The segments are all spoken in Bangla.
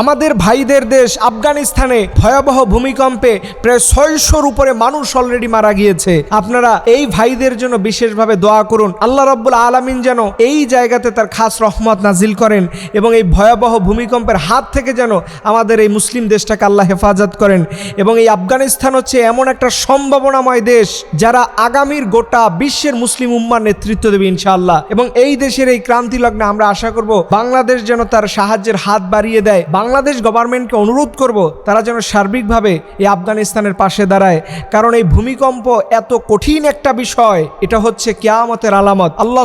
আমাদের ভাইদের দেশ আফগানিস্তানে ভয়াবহ ভূমিকম্পে প্রায় ছয়শোর উপরে মানুষ অলরেডি মারা গিয়েছে। আপনারা এই ভাইদের জন্য বিশেষভাবে দোয়া করুন। আল্লাহ রব্বুল আলমিন যেন এই জায়গাতে তার খাস রহমত নাজিল করেন এবং এই ভয়াবহ ভূমিকম্পের হাত থেকে যেন আমাদের এই মুসলিম দেশটাকে আল্লাহ হেফাজত করেন এবং এই আফগানিস্তান হচ্ছে এমন একটা সম্ভাবনাময় দেশ যারা আগামীর গোটা বিশ্বের মুসলিম উম্মার নেতৃত্ব দেবে ইনশাআল্লাহ। এবং এই দেশের এই ক্রান্তি লগ্নে আমরা আশা করব বাংলাদেশ যেন তার সাহায্যের হাত বাড়িয়ে দেয়। বাংলাদেশ গভর্নমেন্টকে অনুরোধ করব, তারা যেন সার্বিকভাবে এই আফগানিস্তানের পাশে দাঁড়ায়। কারণ এই ভূমিকম্প এত কঠিন একটা বিষয়, এটা হচ্ছে কেয়ামতের আলামত। আল্লাহ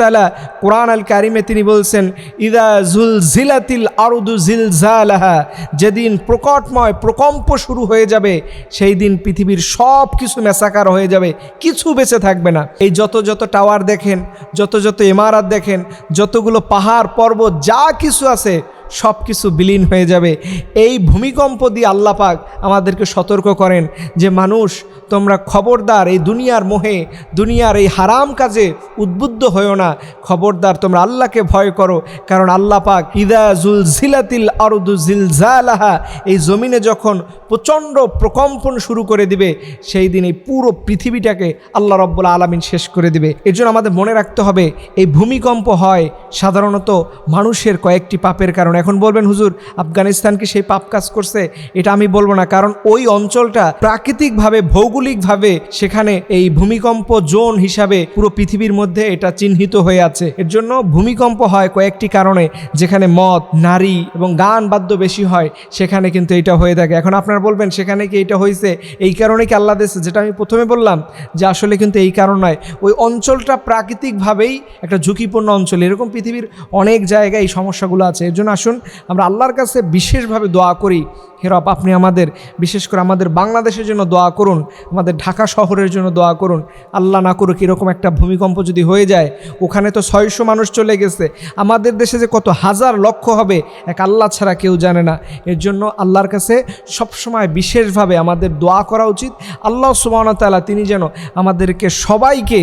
তাআলা কোরআন আল কারিমে তিনি বলছেন, ইদা জুল জিলাতিল আরদু জিলজালাহা যেদিন প্রকটময় প্রকম্প শুরু হয়ে যাবে, সেই দিন পৃথিবীর সব কিছু মেসাকার হয়ে যাবে, কিছু বেঁচে থাকবে না। এই যত যত টাওয়ার দেখেন, যত যত ইমারাত দেখেন, যতগুলো পাহাড় পর্বত, যা কিছু আছে সব কিছু বিলীন হয়ে যাবে। এই ভূমিকম্প দিয়ে আল্লাহ পাক আমাদেরকে সতর্ক করেন যে, মানুষ, তোমরা খবরদার, এই দুনিয়ার মোহে, দুনিয়ার এই হারাম কাজে উদ্বুদ্ধ হয়েও না। খবরদার, তোমরা আল্লাহকে ভয় করো। কারণ আল্লাহ পাক ইদা জুল জিলাতিল আরদু জিলজালাহা, এই জমিনে যখন প্রচণ্ড প্রকম্পন শুরু করে দিবে, সেই দিন এই পুরো পৃথিবীটাকে আল্লাহ রব্বুল আলমিন শেষ করে দিবে। এর জন্য আমাদের মনে রাখতে হবে, এই ভূমিকম্প হয় সাধারণত মানুষের কয়েকটি পাপের কারণে। এখন বলবেন, হুজুর, আফগানিস্তান কি সেই পাপ কাজ করছে? এটা আমি বলব না, কারণ ওই অঞ্চলটা প্রাকৃতিকভাবে, ভৌগোলিকভাবে সেখানে এই ভূমিকম্প জোন হিসাবে পুরো পৃথিবীর মধ্যে এটা চিহ্নিত হয়ে আছে। এর জন্য ভূমিকম্প হয় কয়েকটি কারণে, যেখানে মদ, নারী এবং গান বাদ্য বেশি হয়, সেখানে কিন্তু এটা হয়ে থাকে। এখন আপনারা বলবেন, সেখানে কি এটা হয়েছে এই কারণে কি আল্লাহ দেশে যেটা আমি প্রথমে বললাম, যে আসলে কিন্তু এই কারণ নয়। ওই অঞ্চলটা প্রাকৃতিকভাবেই একটা ঝুঁকিপূর্ণ অঞ্চল। এরকম পৃথিবীর অনেক জায়গায় এই সমস্যাগুলো আছে। এর জন্য আসুন, আমরা আল্লাহর কাছে বিশেষভাবে দোয়া করি। হেরপ আপনি আমাদের, বিশেষ করে আমাদের বাংলাদেশের জন্য দোয়া করুন, আমাদের ঢাকা শহরের জন্য দোয়া করুন। আল্লাহ না করুক এরকম একটা ভূমিকম্প যদি হয়ে যায়, ওখানে তো ছয়শো মানুষ চলে গেছে, আমাদের দেশে যে কত হাজার লক্ষ হবে, এক আল্লাহ ছাড়া কেউ জানে না। এর জন্য আল্লাহর কাছে সবসময় বিশেষভাবে আমাদের দোয়া করা উচিত। আল্লাহ সুবাহতালা তিনি যেন আমাদেরকে সবাইকে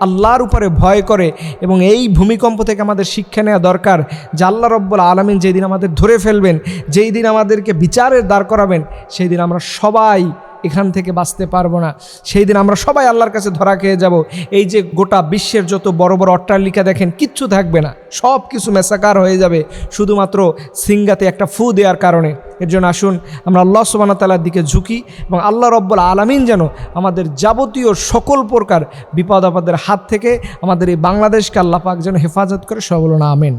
আল্লাহর উপরে ভয় করে এবং এই ভূমিকম্প থেকে আমাদের শিক্ষা নেওয়া দরকার যে আল্লাহ রব্বুল আলমিন যেই দিন আমাদের ধরে ফেলবেন, যেই দিন আমাদেরকে বিচারের দাঁড় করাবেন, সেই দিন আমরা সবাই এখান থেকে বাঁচতে পারব না। সেই দিন আমরা সবাই আল্লাহর কাছে ধরা খেয়ে যাব। এই যে গোটা বিশ্বের যত বড় বড় অট্টালিকা দেখেন, কিচ্ছু থাকবে না। সব কিছু মেসাকার হয়ে যাবে। শুধুমাত্র সিঙ্গাতে একটা ফু দেওয়ার কারণে। এর জন্য আসুন, আমরা আল্লাহ সুবাহতালার দিকে ঝুঁকি এবং আল্লাহ রব্বুল আলমিন যেন আমাদের যাবতীয় সকল প্রকার বিপদ আপদের হাত থেকে আমাদের এই বাংলাদেশকে আল্লাহ পাক যেন হেফাজত করে। সবল না আমেন।